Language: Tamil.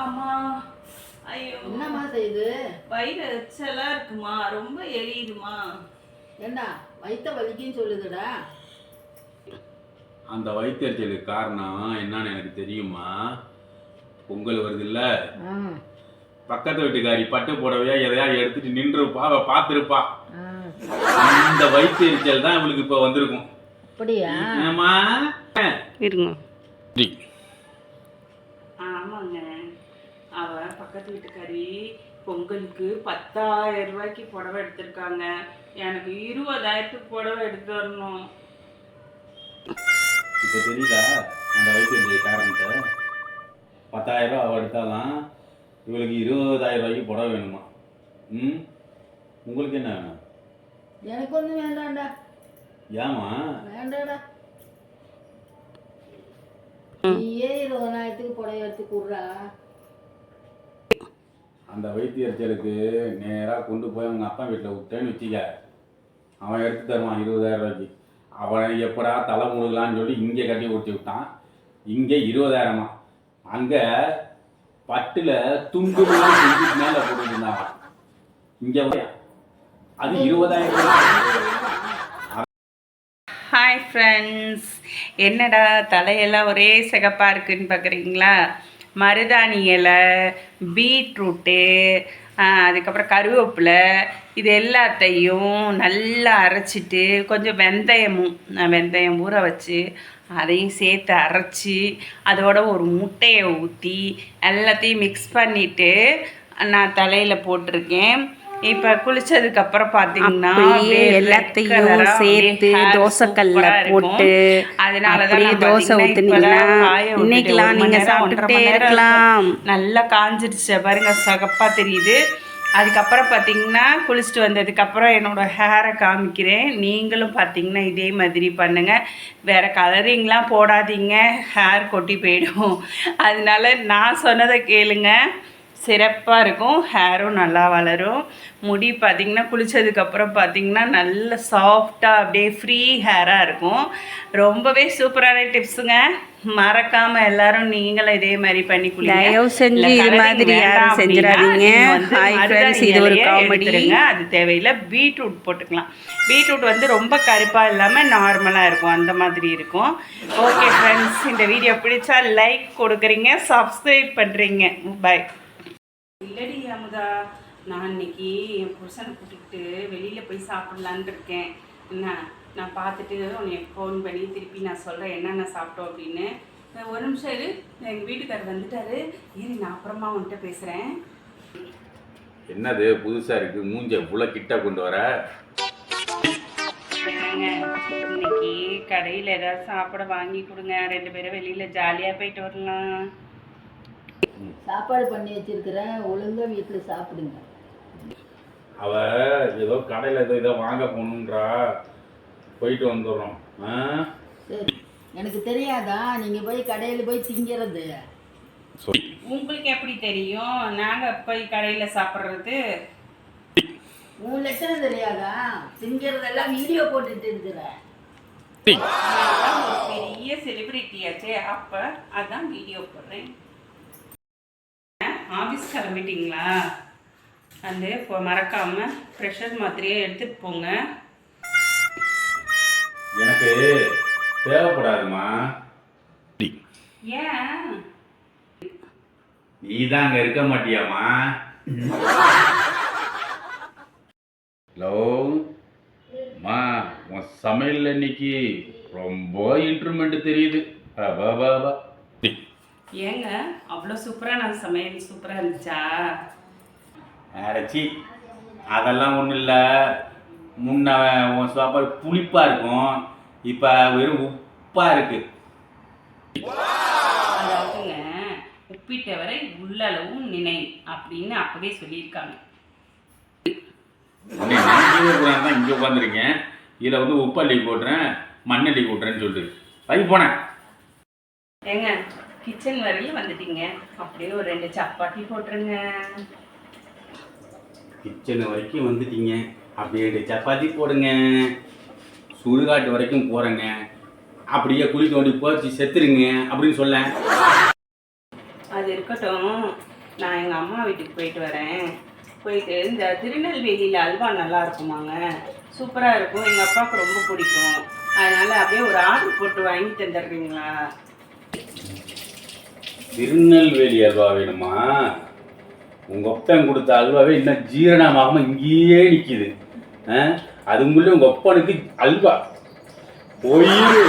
அம்மா ஐயோ. என்னம்மா செய்யுது வயிறு எரிச்சலா இருக்குமா? ரொம்ப எரியுதுமா? ஏண்டா? வயித்த வலிக்குன்னு சொல்லுதுடா. அந்த வயிற்றுச்சலுக்கு காரணம் என்னன்னு எனக்கு தெரியுமா? பொங்கல் வருது இல்ல பக்கத்து வீட்டுக்காரி பட்டு புடவையா எதையாவது எடுத்துட்டு நின்றுப்பா அவ பார்த்துருப்பா. அந்த வயிற்று எரிச்சல் தான் இவளுக்கு இப்ப வந்திருக்கும். அப்படியா? ஏமா இருங்க. ஆமாங்க. அவ பக்கத்து வீட்டுக்காரி பொங்கலுக்கு பத்தாயிரம் ரூபாய்க்கு புடவை எடுத்திருக்காங்க. எனக்கு இருபதாயிரத்துக்கு புடவை எடுத்து வரணும். இப்ப தெரியுதா? அந்த எரிச்சல் காரணத்தை பத்தாயிரம் ரூபா அவ எடுத்தாலாம் இவளுக்கு இருபதாயிரம் ரூபாய்க்கு புடவை வேணுமா? ம்? உங்களுக்கு என்ன வேணும்? எனக்கு ஒன்றும் வேண்டாம்டா. ஏமா வேண்டாடா நீயே இருபதாயிரத்துக்கு புடவை எடுத்து கொடுறா. அந்த வயிற்று நேராக கொண்டு போய் அவங்க அப்பா வீட்டில் விட்டேன்னு வச்சுக்க. அவன் எடுத்து தருவான் இருபதாயிரம் ரூபாய்க்கு. அவனை எப்படா தலை முழுகலான்னு சொல்லி இங்கே கட்டி கொடுத்து விட்டான். இங்கே இருபதாயிரமா? அங்கே பட்டில் துண்டு மேலே போட்டுட்டு இங்கே அது இருபதாயிரம் ரூபாய். ஹாய் ஃப்ரெண்ட்ஸ் என்னடா தலையெல்லாம் ஒரே சிகப்பாக இருக்குன்னு பார்க்குறீங்களா மருதாணி இலை பீட்ரூட்டு அதுக்கப்புறம் கருவேப்பிலை இது எல்லாத்தையும் நல்லா அரைச்சிட்டு கொஞ்சம் வெந்தயமும் வெந்தயம் ஊற வச்சு அதையும் சேர்த்து அரைச்சி அதோட ஒரு முட்டையை ஊற்றி எல்லாத்தையும் மிக்ஸ் பண்ணிவிட்டு நான் தலையில் போட்டிருக்கேன். இப்போ குளிச்சதுக்கு அப்புறம் பார்த்தீங்கன்னா எல்லாத்தையும் சேர்த்து தோசைக்கல்ல. போட்டு அதனால தான் தோசை ஊத்துனீங்கன்னா இன்னைக்கெல்லாம் நீங்க சாப்பிட்டுட்டே இருக்கலாம். நல்லா காஞ்சிருச்சு. பாருங்க சகப்பா தெரியுது. அதுக்கப்புறம் பார்த்தீங்கன்னா குளிச்சுட்டு வந்ததுக்கப்புறம் என்னோட ஹேரை காமிக்கிறேன். நீங்களும் பார்த்தீங்கன்னா இதே மாதிரி பண்ணுங்க. வேற கலரிங்லாம் போடாதீங்க. ஹேர் கொட்டி போயிடும். அதனால நான் சொன்னதை கேளுங்க. சிறப்பாக இருக்கும். ஹேரும் நல்லா வளரும். முடி பார்த்திங்கன்னா குளித்ததுக்கப்புறம் பார்த்திங்கன்னா நல்ல சாஃப்டாக அப்படியே ஃப்ரீ ஹேராக இருக்கும். ரொம்பவே சூப்பரான டிப்ஸுங்க மறக்காமல் எல்லாரும் நீங்களும் இதே மாதிரி பண்ணி தயவு செஞ்சு இது மாதிரி யாரும் செஞ்சிடாதீங்க. மருதாணி friends, இது ஒரு. எடுத்துருங்க. அது தேவையில்லை. பீட்ரூட் போட்டுக்கலாம். பீட்ரூட் வந்து ரொம்ப கருப்பாக இல்லாமல் நார்மலாக இருக்கும். அந்த மாதிரி இருக்கும். ஓகே ஃப்ரெண்ட்ஸ் இந்த வீடியோ பிடிச்சா லைக் கொடுக்குறீங்க சப்ஸ்கிரைப் பண்ணுறீங்க பை இல்லடி அமுதா நான் இன்னைக்கு என் புருஷனை கூட்டிகிட்டு வெளியில் போய் சாப்பிட்லான்னு இருக்கேன். என்ன நான் பார்த்துட்டு உனக்கு ஃபோன் பண்ணி திருப்பி நான் சொல்கிறேன் என்னென்ன சாப்பிட்டோம் அப்படின்னு. ஒரு நிமிஷம் இரு. எங்கள் வீட்டுக்காரர் வந்துட்டாரு. இரு நான் அப்புறமா உன்கிட்ட பேசுகிறேன் என்னது புதுசா இருக்கு? மூஞ்ச புல கிட்ட கொண்டு வர? இன்னைக்கு கடையில் ஏதாவது சாப்பிட வாங்கி கொடுங்க. ரெண்டு பேரும் வெளியில் ஜாலியாக போயிட்டு வரலாம். சாப்பாடு பண்ணி வச்சிருக்கிறேன் ஒழுங்கா வீட்டில் சாப்பிடுங்க. அவ ஏதோ கடையில் ஏதோ இதை வாங்க போகணுன்றா. போயிட்டு வந்துடுறோம். சரி. எனக்கு தெரியாதா? நீங்கள் போய் கடையில் போய் திங்கிறது. உங்களுக்கு எப்படி தெரியும்? நாங்கள் போய் கடையில் சாப்பிட்றது. உன் லட்சணம் தெரியாதா? திங்கிறதெல்லாம் வீடியோ போட்டுட்டு இருக்கிறேன் பெரிய செலிபிரிட்டியாச்சே அப்போ அதான் வீடியோ போடுறேன். ஆஃபீஸ் கிளம்பிட்டீங்களா? அந்த இப்போ மறக்காம ப்ரெஷர் மாத்திரையை எடுத்துட்டு போங்க. எனக்கு தேவைப்படாதுமா. ஏன்? நீ தான் அங்க இருக்க மாட்டியாமா ஹலோ மா உன் சமையல் இன்னைக்கு ரொம்ப இன்ட்ருமெண்ட் தெரியுது. பா பா பா ஏங்க அவ்வளோ சூப்பராக நான் சமையல் சூப்பராக இருந்துச்சா? அரைச்சி அதெல்லாம் ஒன்றும் இல்லை. முன்ன உன் சாப்பாடு புளிப்பாக இருக்கும். இப்போ வெறும் உப்பாக இருக்கு. அதாவதுங்க உப்பிட்டவரை உள்ளளவும் நினை அப்படின்னு அப்பவே சொல்லியிருக்காங்க. தான் இங்கே உட்காந்துருக்கேன் இதில் வந்து உப்பள்ளி போட்டுறேன் மண்ணள்ளி போட்டுறேன்னு சொல்லிட்டு. பை போனேன். ஏங்க கிச்சன் வரையில் வந்துட்டீங்க. அப்படியே ஒரு ரெண்டு சப்பாத்தி போட்டுருங்க. கிச்சன் வரைக்கும் வந்துட்டீங்க. அப்படியே ரெண்டு சப்பாத்தி போடுங்க. சுடுகாட்டு வரைக்கும் போகிறேங்க அப்படியே குழி தோண்டி போச்சு செத்துருங்க அப்படின்னு சொல்ல. அது இருக்கட்டும். நான் எங்கள் அம்மா வீட்டுக்கு போயிட்டு வரேன். போயிட்டு இந்த திருநெல்வேலியில் அல்வா நல்லா இருக்குமாங்க. சூப்பராக இருக்கும். எங்கள் அப்பாவுக்கு ரொம்ப பிடிக்கும். அதனால் அப்படியே ஒரு ஆர்டர் போட்டு வாங்கி தந்துடுறீங்களா திருநெல்வேலி அல்வா வேணுமா? உங்கள் ஒப்பன் கொடுத்த அல்வாவே இன்னும் ஜீரணமாகாமல் இங்கேயே நிற்கிது ஆ? அதுக்குள்ளே உங்கள் ஒப்பனுக்கு அல்வா. போயிரு.